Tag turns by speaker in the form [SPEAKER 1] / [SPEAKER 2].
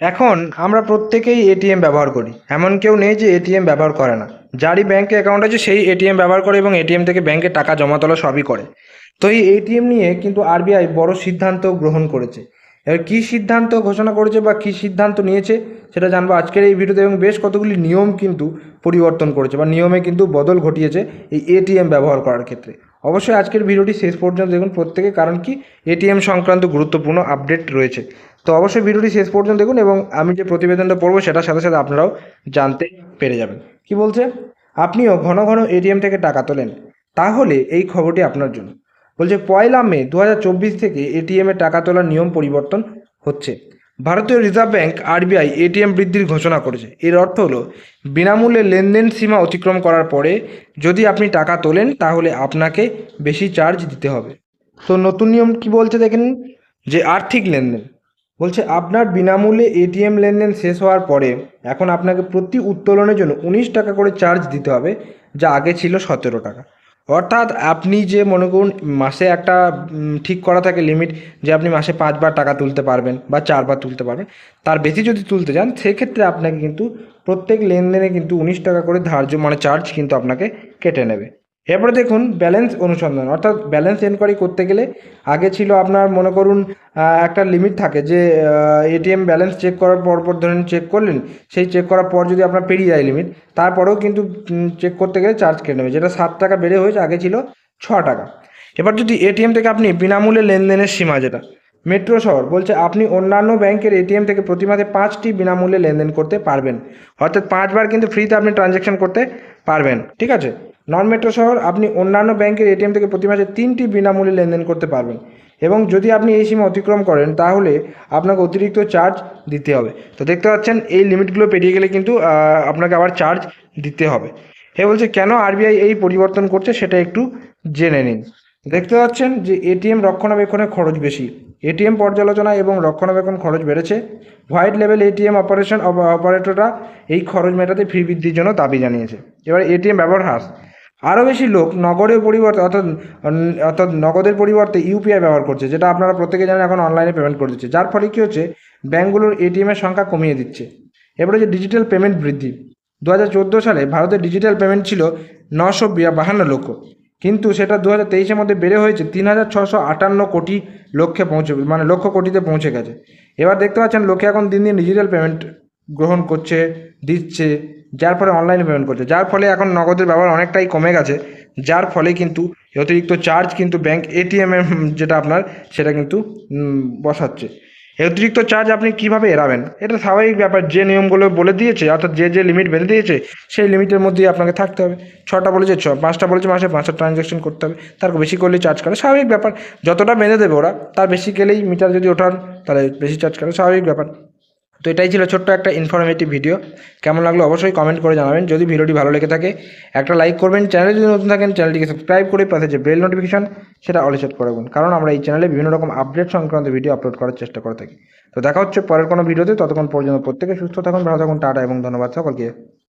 [SPEAKER 1] এখন আমরা প্রত্যেকেই এটিএম ব্যবহার করি। এমন কেউ নেই যে এটিএম ব্যবহার করে না। যারই ব্যাঙ্কে অ্যাকাউন্ট আছে, সেই এটিএম ব্যবহার করে এবং এটিএম থেকে ব্যাঙ্কে টাকা জমা তোলা সবই করে। তো এই এটিএম নিয়ে কিন্তু আরবিআই বড় সিদ্ধান্ত গ্রহণ করেছে। এবার কী সিদ্ধান্ত ঘোষণা করেছে বা কী সিদ্ধান্ত নিয়েছে, সেটা জানব আজকের এই ভিডিওতে এবং বেশ কতগুলি নিয়ম কিন্তু পরিবর্তন করেছে বা নিয়মে কিন্তু বদল ঘটিয়েছে এই এটিএম ব্যবহার করার ক্ষেত্রে। অবশ্যই আজকের ভিডিওটি শেষ পর্যন্ত দেখুন। প্রত্যেকে, কারণ কি, এটিএম সংক্রান্ত গুরুত্বপূর্ণ আপডেট রয়েছে। তো অবশ্যই ভিডিওটি শেষ পর্যন্ত দেখুন এবং আমি যে প্রতিবেদনটা পড়ব, সেটার সাথে সাথে আপনারাও জানতে পেরে যাবেন। কি বলছে? আপনিও ঘন ঘন এটিএম থেকে টাকা তোলেন। তাহলে এই খবরটি আপনার জন্য। বলছে, পয়লা মে দু হাজার চব্বিশ থেকে এটিএমে টাকা তোলার নিয়ম পরিবর্তন হচ্ছে। ভারতীয় রিজার্ভ ব্যাংক, আরবিআই, এটিএম বৃদ্ধির ঘোষণা করেছে। এর অর্থ হলো, বিনামূল্যে লেনদেন সীমা অতিক্রম করার পরে যদি আপনি টাকা তোলেন, তাহলে আপনাকে বেশি চার্জ দিতে হবে। তো নতুন নিয়ম কি বলছে দেখেন? যে আর্থিক লেনদেন। বলছে, আপনার বিনামূল্যে এটিএম লেনদেন শেষ হওয়ার পরে এখন আপনাকে প্রতি উত্তোলনের জন্য উনিশ টাকা করে চার্জ দিতে হবে, যা আগে ছিল সতেরো টাকা। অর্থাৎ আপনি যে মনে করুন মাসে একটা ঠিক করা থাকে লিমিট যে আপনি মাসে পাঁচবার টাকা তুলতে পারবেন বা চারবার তুলতে পারবেন। তার বেশি যদি তুলতে যান, সেক্ষেত্রে আপনাকে কিন্তু প্রত্যেক লেনদেনে কিন্তু উনিশ টাকা করে ধার্য মানে চার্জ কিন্তু আপনাকে কেটে নেবে। এরপরে দেখুন ব্যালেন্স অনুসন্ধান, অর্থাৎ ব্যালেন্স এনকোয়ারি করতে গেলে আগে ছিল আপনার মনে করুন একটা লিমিট থাকে যে এটিএম ব্যালেন্স চেক করার পর পর ধরেন চেক করলেন, সেই চেক করার পর যদি আপনার পেরিয়ে যায় লিমিট তারপরেও কিন্তু চেক করতে গেলে চার্জ কেটে নেবে, যেটা সাত টাকা বেড়ে হয়েছে, আগে ছিল ছ টাকা। এবার যদি এটিএম থেকে আপনি বিনামূল্যে লেনদেনের সীমা যেটা, মেট্রো শহর বলছে আপনি অন্যান্য ব্যাংকের এটিএম থেকে প্রতি মাসে পাঁচটি বিনামূল্যে লেনদেন করতে পারবেন, অর্থাৎ পাঁচবার কিন্তু ফ্রিতে আপনি ট্রানজ্যাকশন করতে পারবেন, ঠিক আছে? নন মেট্রো শহর, আপনি অন্যান্য ব্যাংকের এটিএম থেকে প্রতি মাসে তিনটি বিনামূল্যে লেনদেন করতে পারবেন। এবং যদি আপনি এই সীমা অতিক্রম করেন, তাহলে আপনাকে অতিরিক্ত চার্জ দিতে হবে। তো দেখতে পাচ্ছেন, এই লিমিটগুলো পেরিয়ে গেলে কিন্তু আপনাকে আবার চার্জ দিতে হবে। এ বলছে, কেন আরবিআই এই পরিবর্তন করছে সেটা একটু জেনে নিন। দেখতে পাচ্ছেন যে এটিএম রক্ষণাবেক্ষণের খরচ বেশি। এটিএম পর্যালোচনা এবং রক্ষণাবেক্ষণ খরচ বেড়েছে। হোয়াইট লেভেল এটিএম অপারেশন অপারেটররা এই খরচ মেটাতে ফি বৃদ্ধির জন্য দাবি জানিয়েছে। এবার এটিএম ব্যবহার হ্রাস। আরও বেশি লোক নগদের পরিবর্তে অর্থাৎ অর্থাৎ নগদের পরিবর্তে ইউপিআই ব্যবহার করছে, যেটা আপনারা প্রত্যেকে জানেন এখন অনলাইনে পেমেন্ট করে দিচ্ছে। যার ফলে কী হচ্ছে, ব্যাঙ্কগুলোর এটিএমের সংখ্যা কমিয়ে দিচ্ছে। এবারে যে ডিজিটাল পেমেন্ট বৃদ্ধি দু হাজার চোদ্দ সালে ভারতের ডিজিটাল পেমেন্ট ছিল নশো বাহান্ন লক্ষ। কিন্তু সেটা দু হাজার তেইশের মধ্যে বেড়ে হয়েছে তিন হাজার ছশো আটান্ন কোটি লক্ষ্যে পৌঁছে মানে লক্ষ কোটিতে পৌঁছে গেছে। এবার দেখতে পাচ্ছেন, লোকে এখন দিন দিন ডিজিটাল পেমেন্ট গ্রহণ করছে, দিচ্ছে। যার ফলে অনলাইনে পেমেন্ট করছে। যার ফলে এখন নগদের ব্যবহার অনেকটাই কমে গেছে। যার ফলে কিন্তু অতিরিক্ত চার্জ কিন্তু ব্যাংক এটিএম যেটা আপনার, সেটা কিন্তু বসাচ্ছে। অতিরিক্ত চার্জ আপনি কীভাবে এড়াবেন? এটা স্বাভাবিক ব্যাপার। যে নিয়মগুলো বলে দিয়েছে, অর্থাৎ যে যে লিমিট বেঁধে দিয়েছে, সেই লিমিটের মধ্যেই আপনাকে থাকতে হবে। ছটা বলেছে, ছ, পাঁচটা বলেছে, মাসে পাঁচটা ট্রানজ্যাকশন করতে হবে। তার বেশি করলে চার্জ করে। স্বাভাবিক ব্যাপার। যতটা বেঁধে দেবে ওরা, তার বেশি গেলেই মিটার যদি ওঠান, তাহলে বেশি চার্জ করে। স্বাভাবিক ব্যাপার। তো এটাই ছিল ছোট্ট একটা ইনফরমেটিভ ভিডিও কেমন লাগল অবশ্যই কমেন্ট করে জানাবেন। যদি ভিডিওটি ভালো লেগে থাকে, একটা লাইক করবেন। চ্যানেলে যদি নতুন থাকেন চ্যানেলটিকে সাবস্ক্রাইব করে পাশে যে বেল নোটিফিকেশন সেটা অলে সেট করে কারণ আমরা এই চ্যানেলে বিভিন্ন রকম আপডেট সংক্রান্ত ভিডিও আপলোড করার চেষ্টা করে থাকি। তো দেখা হচ্ছে পরের কোনো ভিডিওতে ততক্ষণ পর্যন্ত প্রত্যেকে সুস্থ থাকুন, ভালো থাকুন, টাটা এবং ধন্যবাদ সকলকে।